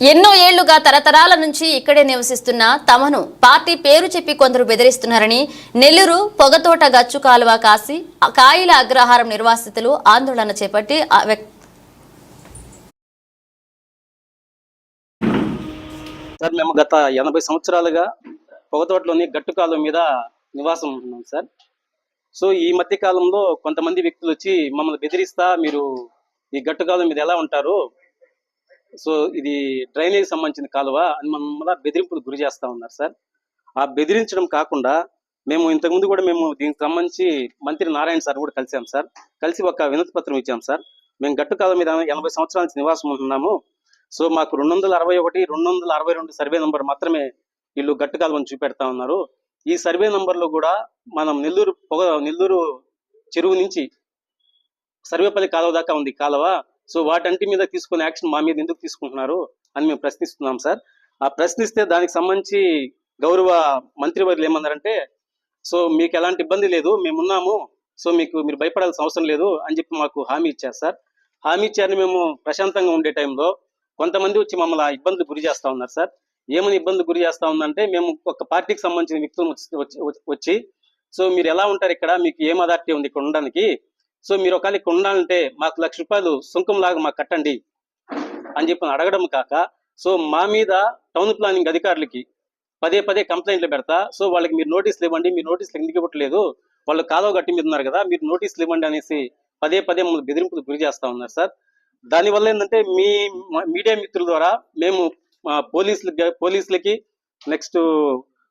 ఎన్నో ఏళ్ళుగా తరతరాల నుంచి ఇక్కడే నివసిస్తున్న తమను పార్టీ పేరు చెప్పి కొందరు బెదిరిస్తున్నారని నెల్లూరు పొగతోట గచ్చు కాలువ కాసి కాయిల అగ్రహారం నిర్వాసితులు ఆందోళన చేపట్టి సార్ మేము గత ఎనభై సంవత్సరాలుగా పొగతోటలోని గట్టుకాలం మీద నివాసం ఉంటున్నాం సార్. సో ఈ మధ్య కాలంలో కొంతమంది వ్యక్తులు వచ్చి మమ్మల్ని బెదిరిస్తా మీరు ఈ గట్టుకాలం మీద ఎలా ఉంటారు సో ఇది డ్రైనేజ్ సంబంధించిన కాలువ అని మమ్మల్ని బెదిరింపులు గురి చేస్తా ఉన్నారు సార్. ఆ బెదిరించడం కాకుండా మేము ఇంతకుముందు కూడా మేము దీనికి సంబంధించి మంత్రి నారాయణ సార్ కూడా కలిసాం సార్. కలిసి ఒక వినతి పత్రం ఇచ్చాం సార్. మేము గట్టుకాలం మీద ఎనభై సంవత్సరాల నుంచి నివాసం ఉంటున్నాము. సో మాకు రెండు వందల అరవై ఒకటి రెండు వందల అరవై రెండు సర్వే నెంబర్ మాత్రమే వీళ్ళు గట్టు కాలువని చూపెడతా ఉన్నారు. ఈ సర్వే నెంబర్లో కూడా మనం నెల్లూరు పొగ నెల్లూరు చెరువు నుంచి సర్వేపల్లి కాలువ దాకా ఉంది కాలువ. సో వాటంటి మీద తీసుకునే యాక్షన్ మా మీద ఎందుకు తీసుకుంటున్నారు అని మేము ప్రశ్నిస్తున్నాం సార్. ఆ ప్రశ్నిస్తే దానికి సంబంధించి గౌరవ మంత్రివర్యులు ఏమన్నారంటే సో మీకు ఎలాంటి ఇబ్బంది లేదు మేమున్నాము సో మీకు మీరు భయపడాల్సిన అవసరం లేదు అని చెప్పి మాకు హామీ ఇచ్చారు సార్. హామీ ఇచ్చారని మేము ప్రశాంతంగా ఉండే టైంలో కొంతమంది వచ్చి మమ్మల్ని ఆ ఇబ్బందులు గురి చేస్తా ఉన్నారు సార్. ఏమని ఇబ్బంది గురి చేస్తా ఉందంటే మేము ఒక పార్టీకి సంబంధించిన వ్యక్తులు వచ్చి- వచ్చి- వచ్చి సో మీరు ఎలా ఉంటారు ఇక్కడ? మీకు ఏం అథారిటీ ఉంది ఇక్కడ ఉండడానికి? సో మీరు ఒకవేళ ఇక్కడ ఉండాలంటే మాకు లక్ష రూపాయలు సుంకం లాగా మాకు కట్టండి అని చెప్పి అడగడం కాక సో మా మీద టౌన్ ప్లానింగ్ అధికారులకి పదే పదే కంప్లైంట్లు పెడతా సో వాళ్ళకి మీరు నోటీసులు ఇవ్వండి మీరు నోటీసులు ఎందుకు ఇవ్వట్లేదు వాళ్ళు కాలువ గట్టి మీద ఉన్నారు కదా మీరు నోటీసులు ఇవ్వండి అనేసి పదే పదే మమ్మల్ని బెదిరింపులు గురి చేస్తా ఉన్నారు సార్. దానివల్ల ఏంటంటే మీ మీడియా మిత్రుల ద్వారా మేము మా పోలీసులకి పోలీసులకి నెక్స్ట్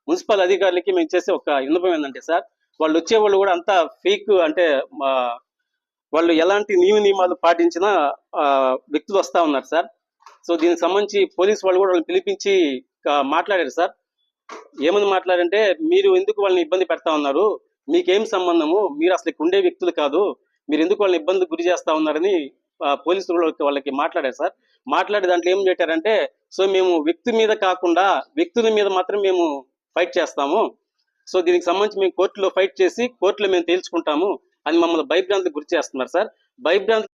మున్సిపల్ అధికారులకి మేము చేసే ఒక విన్నపం ఏంటంటే సార్ వాళ్ళు వచ్చే వాళ్ళు కూడా అంతా ఫేక్ అంటే మా వాళ్ళు ఎలాంటి నియమ నియమాలు పాటించిన వ్యక్తులు వస్తా ఉన్నారు సార్. సో దీనికి సంబంధించి పోలీస్ వాళ్ళు కూడా వాళ్ళని పిలిపించి మాట్లాడారు సార్. ఏమని మాట్లాడంటే మీరు ఎందుకు వాళ్ళని ఇబ్బంది పెడతా ఉన్నారు? మీకేం సంబంధము? మీరు అసలు ఇక్కడ ఉండే వ్యక్తులు కాదు. మీరు ఎందుకు వాళ్ళని ఇబ్బంది గురి చేస్తా ఉన్నారని పోలీసులు వాళ్ళకి మాట్లాడారు సార్. మాట్లాడి దాంట్లో ఏం పెట్టారంటే సో మేము వ్యక్తి మీద కాకుండా వ్యక్తుల మీద మాత్రం మేము ఫైట్ చేస్తాము. సో దీనికి సంబంధించి మేము కోర్టులో ఫైట్ చేసి కోర్టులో మేము తేల్చుకుంటాము. అని మమ్మల్ని భయభ్రాంతికి గురి చేస్తున్నారు సార్. భయభ్రాంతి